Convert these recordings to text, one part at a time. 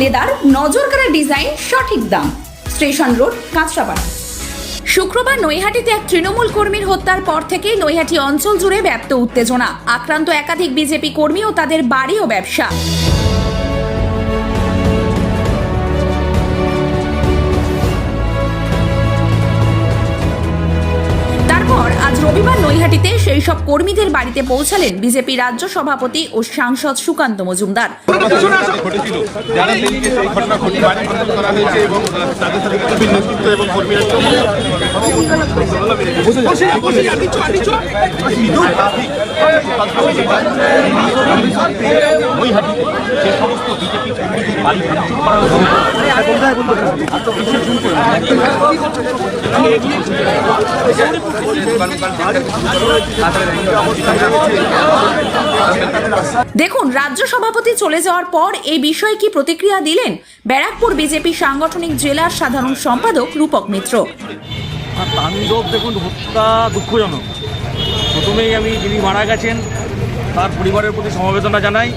Leather নজর কাড়া design সঠিক দাম। Station road, Kanchrapara. শুক্রবার নৈহাটিতে এক তৃণমূল কর্মীর হত্যার পর থেকেই নৈহাটি অঞ্চল জুড়ে ব্যাপ্ত উত্তেজনা। আক্রান্ত একাধিক বিজেপি কর্মী ও তাদের বাড়ি ও ব্যবসা। রবিবার সেই সব কর্মীদের বাড়িতে পৌঁছালেন বিজেপি রাজ্য সভাপতি ও সাংসদ সুকান্ত মজুমদার। দেখুন, রাজ্য সভাপতি চলে যাওয়ার পর এই বিষয়ে কি প্রতিক্রিয়া দিলেন? ব্যারাকপুর বিজেপি সাংগঠনিক জেলার সাধারণ সম্পাদক রূপক মিত্র। তাণ্ডব দেখুন, হত্যা দুঃখজনক। প্রথমেই আমি যিনি মারা গেছেন, তার পরিবারের প্রতি সমবেদনা জানাই।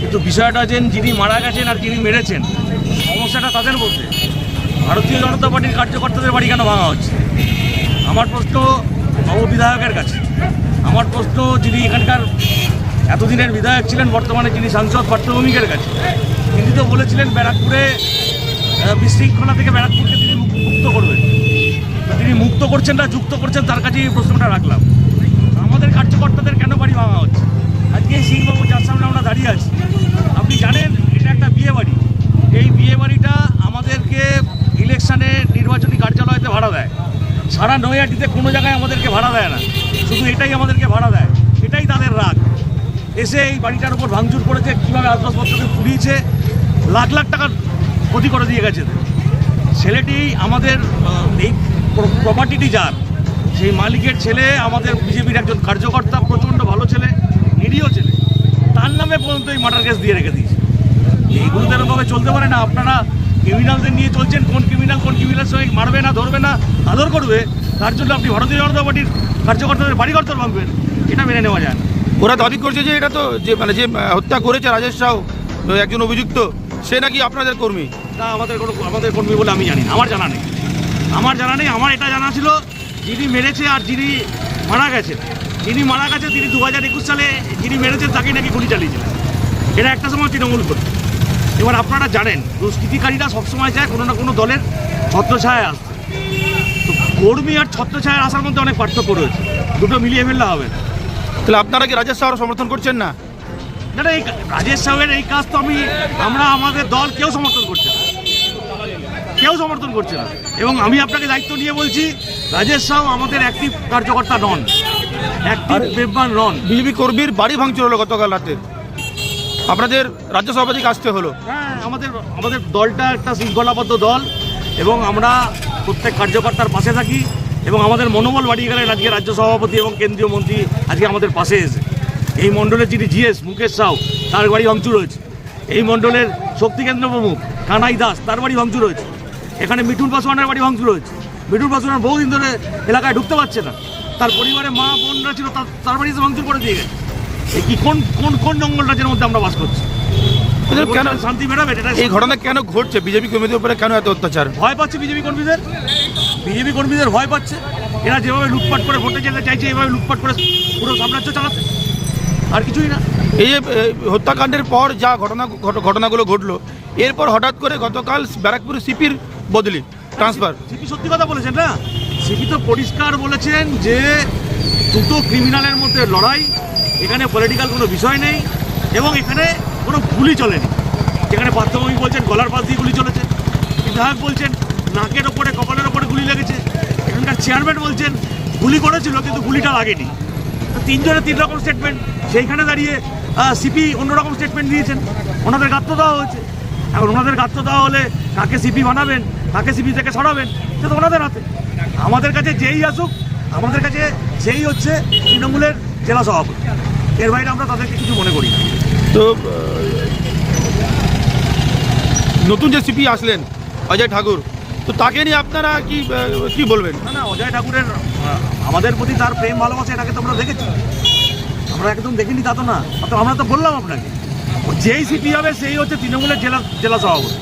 কিন্তু বিষয়টা যে যিনি মারা গেছেন আর যিনি মেরেছেন, সমস্যাটা তাদের মধ্যে। ভারতীয় জনতা পার্টির কার্যকর্তাদের বাড়ি কেন ভাঙা হচ্ছে? আমার প্রশ্ন নববিধায়কের কাছে। আমার প্রশ্ন যিনি এখানকার এতদিনের বিধায়ক ছিলেন, বর্তমানে যিনি সাংসদ পার্থভূমিকের কাছে, তিনি তো বলেছিলেন ব্যারাকপুরে বিশৃঙ্খলা থেকে ব্যারাকপুরকে তিনি মুক্ত করবেন। তিনি মুক্ত করছেন না যুক্ত করছেন, তার কাছে এই প্রশ্নটা রাখলাম। আমাদের কার্যকর্তাদের কেন বাড়ি ভাঙা হচ্ছে? আজকে সিংবাবু যার সামনে আমরা দাঁড়িয়ে আছি। আপনি জানেন, এটা একটা বিয়ে বাড়ি। এই বিয়ে বাড়িটা আমাদেরকে ইলেকশনে নির্বাচনী কার্যালয়তে ভাড়া দেয়। সারা নৈহাটিতে কোনো জায়গায় আমাদেরকে ভাড়া দেয় না। শুধু এটাই আমাদেরকে ভাড়া দেয়। এটাই তাদের রাগ। এসে এই বাড়িটার উপর ভাঙচুর করেছে, কীভাবে আসবাবপত্রকে পুড়িয়েছে, লাখ লাখ টাকার ক্ষতি করে দিয়ে গেছে। ছেলেটি আমাদের এই প্রপার্টিটি যার সেই মালিকের ছেলে আমাদের বিজেপির একজন কার্যকর্তা প্রচণ্ড ভালো ছেলে নিরীহ ছেলে তার নামে পর্যন্ত এই মার্ডার কেস দিয়ে রেখে দিয়েছে। এইগুলো তো এরকমভাবে চলতে পারে না। আপনারা ক্রিমিনালদের নিয়ে চলছেন কোন ক্রিমিনাল কোন ক্রিমিনাল সঙ্গে মারবে না ধরবে না আদর করবে তার জন্য আপনি ভারতীয় জনতা পার্টির কার্যকর্তাদের বাড়িকর্তার ভাববেন এটা মেনে নেওয়া যায় না। ওরা দাবি করছে যে এটা তো যে মানে যে হত্যা করেছে রাজেশ সাউ একজন অভিযুক্ত সে নাকি আপনাদের কর্মী? না আমাদের কোনো আমাদের কর্মী বলে আমি জানি আমার জানা নেই। আমার জানা নেই আমার এটা জানা ছিল যিনি মেরেছে আর যিনি মারা গেছে যিনি মারা গেছে তিনি দু হাজার একুশ সালে যিনি মেরেছেন তাকে নাকি গুলি চালিয়েছিলেন এটা একটা সময় তৃণমূল করত। এবার আপনারা জানেন দুষ্কৃতিকারীরা সবসময় চায় কোনো না কোনো দলের ছত্রছায় আসতে। তো কর্মী আর ছত্রছায়ায় আসার মধ্যে অনেক পার্থক্য রয়েছে। দুটো মিলিয়ে ফেললে হবে না। তাহলে আপনারা কি রাজেশ সাউর সমর্থন করছেন না? না না এই রাজেশ সাহেবের এই কাজ তো আমি আমরা আমাদের দল কেউ সমর্থন করছে না। কেউ সমর্থন করছে না। এবং আমি আপনাকে দায়িত্ব নিয়ে বলছি রাজেশ সাউ আমাদের অ্যাক্টিভ কার্যকর্তা নন। অ্যাক্টিভ মেম্বার নন। বিজেপি কর্মীর বাড়ি ভাঙচুর হলো গতকাল রাতে। আপনাদের রাজ্য সভাপতিকে আসতে হলো। হ্যাঁ আমাদের আমাদের দলটা একটা শৃঙ্খলাবদ্ধ দল এবং আমরা প্রত্যেক কার্যকর্তার পাশে থাকি এবং আমাদের মনোবল বাড়িয়ে গেলেন আজকে রাজ্য সভাপতি এবং কেন্দ্রীয় মন্ত্রী আজকে আমাদের পাশে এসে। এই মণ্ডলের যিনি জিএস মুকেশ সাউ তার বাড়ি ভাঙচুর হয়েছে। এই মণ্ডলের শক্তিকেন্দ্র প্রমুখ কানাই দাস তার বাড়ি ভাঙচুর হয়েছে। এখানে মিঠুন পাসওয়ানের বাড়ি ভাঙচুর হয়েছে। মিঠুন পাসওয়ান বহুদিন ধরে এলাকায় ঢুকতে পারছে না। তার পরিবারে মা বোনরা ছিল তার বাড়িতে ভাঙচুর করে দিয়ে গেছে। কি কোন কোন কোন জঙ্গল রাজ্যের মধ্যে আমরা বাস করছি? কেন শান্তি বেরোবেন এটা এই ঘটনা কেন ঘটছে? বিজেপি কর্মীদের উপরে কেন এত অত্যাচার? ভয় পাচ্ছে বিজেপি কর্মীদের? বিজেপি কর্মীদের ভয় পাচ্ছে। এরা যেভাবে লুটপাট করে ভোটে যেতে চাইছে এভাবে লুটপাট করে পুরো সাম্রাজ্য চালাতে আর কিছুই না। এই যে হত্যাকাণ্ডের পর যা ঘটনা ঘটনাগুলো ঘটলো এরপর হঠাৎ করে গতকাল ব্যারাকপুর সিপির বদলি। ট্রান্সফার সিপি সত্যি কথা বলেছেন না? সিপি তো পরিষ্কার বলেছেন যে দুটো ক্রিমিনালের মধ্যে লড়াই, এখানে পলিটিক্যাল কোনো বিষয় নেই, এবং এখানে কোনো গুলি চলেনি। এখানে পার্থভূমি বলছেন, গলার পাশ দিয়ে গুলি চলেছে। বিধায়ক বলছেন, নাকের ওপরে, কপালের ওপরে গুলি লেগেছে। এখানকার চেয়ারম্যান বলছেন, গুলি করেছিল, কিন্তু গুলিটা লাগেনি। তিনজনের তিন রকম স্টেটমেন্ট সেইখানে দাঁড়িয়ে সিপি অন্যরকম স্টেটমেন্ট দিয়েছেন। ওনাদের গাত্র দেওয়া হয়েছে। এখন ওনাদের গাত্র দেওয়া হলে কাকে সিপি বানাবেন কাকে সিপি থেকে সরাবেন সে তো ওনাদের হাতে। আমাদের কাছে যেই আসুক আমাদের কাছে সেই হচ্ছে তৃণমূলের জেলা সভাপতি। এর বাইরে আমরা তাদেরকে কিছু মনে করি না। তো নতুন যে সিপি আসলেন অজয় ঠাকুর তো তাকে নিয়ে আপনারা কি কি বলবেন? না না অজয় ঠাকুরের আমাদের প্রতি তার প্রেম ভালোবাসা এটাকে তো আমরা দেখেছি। আমরা একদম দেখিনি তা তো না। আমরা তো বললাম আপনাকে। যেই সিপি হবে সেই হচ্ছে তৃণমূলের জেলা জেলা সভাপতি।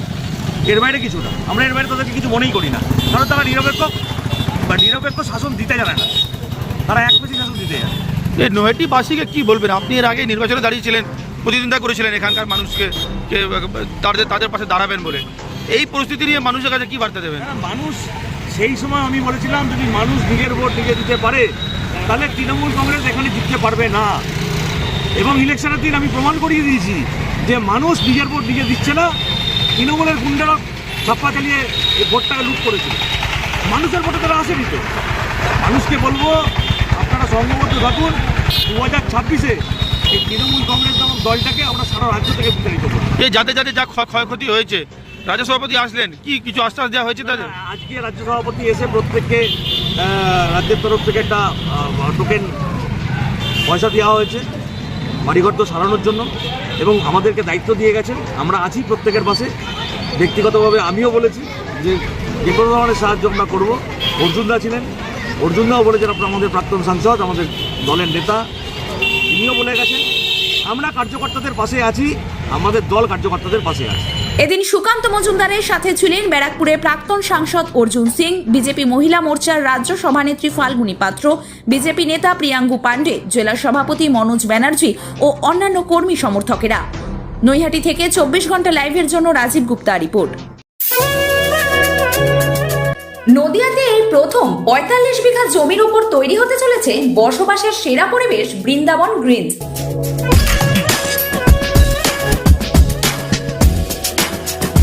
এর বাইরে কিছু না। আমরা এর বাইরে তাদেরকে কিছু মনেই করি না। কারণ তারা নিরপেক্ষ বা নিরপেক্ষ শাসন দিতে জানে না। তারা এক পেশি শাসন দিতে জানে। এই নৈহাটি বাসীকে কি বলবেন? আপনি এর আগে নির্বাচনে দাঁড়িয়েছিলেন প্রতিদ্বন্দ্বিতা করেছিলেন এখানকার মানুষকে তাদের তাদের পাশে দাঁড়াবেন বলে। এই পরিস্থিতি নিয়ে মানুষের কাছে কি বার্তা দেবেন? মানুষ সেই সময় আমি বলেছিলাম যদি মানুষ নিজের ভোট নিজে দিতে পারে তাহলে তৃণমূল কংগ্রেস এখানে জিততে পারবে না। এবং ইলেকশনের দিন আমি প্রমাণ করিয়ে দিয়েছি যে মানুষ নিজের ভোট নিজে দিচ্ছে না। তৃণমূলের গুন্ডারা ছাপ্পা চালিয়ে এই ভোটটাকে লুট করেছিল মানুষের ভোটে তারা আসেনি তো। মানুষকে বলব আপনারা সংঘবদ্ধ থাকুন দু হাজার ছাব্বিশে এই তৃণমূল কংগ্রেস নামক দলটাকে আমরা সারা রাজ্য থেকে বিতাড়িত করব। এই যাতে যাতে যা ক্ষয়- ক্ষয়ক্ষতি হয়েছে রাজ্য সভাপতি আসলেন কি কিছু আশ্বাস দেওয়া হয়েছে তাদের? আজকে রাজ্য সভাপতি এসে প্রত্যেককে রাজ্যের তরফ থেকে একটা টোকেন পয়সা দেওয়া হয়েছে। বাড়িঘর তো সারানোর জন্য এবং আমাদেরকে দায়িত্ব দিয়ে গেছেন। আমরা আছি প্রত্যেকের পাশে। ব্যক্তিগতভাবে আমিও বলেছি যে যে কোনো ধরনের সাহায্য আমরা করব। অর্জুনদা ছিলেন। অর্জুনদাও বলেছেন আপনার আমাদের প্রাক্তন সাংসদ, আমাদের দলের নেতা। তিনিও বলে গেছেন, আমরা কার্যকর্তাদের পাশে আছি, আমাদের দল কার্যকর্তাদের পাশে আছে। এদিন সুকান্ত মজুমদারের সাথে ছিলেন ব্যারাকপুরের প্রাক্তন সাংসদ অর্জুন সিং, বিজেপি মহিলা মোর্চার রাজ্য সভানেত্রী ফাল্গুনী পাত্র, বিজেপি নেতা প্রিয়াঙ্গু পাণ্ডে, জেলা সভাপতি মনোজ ব্যানার্জি ও অন্যান্য কর্মী সমর্থকেরা। নৈহাটি থেকে চব্বিশ ঘণ্টা লাইভের জন্য রাজীব গুপ্তা রিপোর্ট। নদিয়াতে এই প্রথম পঁয়তাল্লিশ বিঘা জমির উপর তৈরি হতে চলেছে বসবাসের সেরা পরিবেশ বৃন্দাবন গ্রিনস।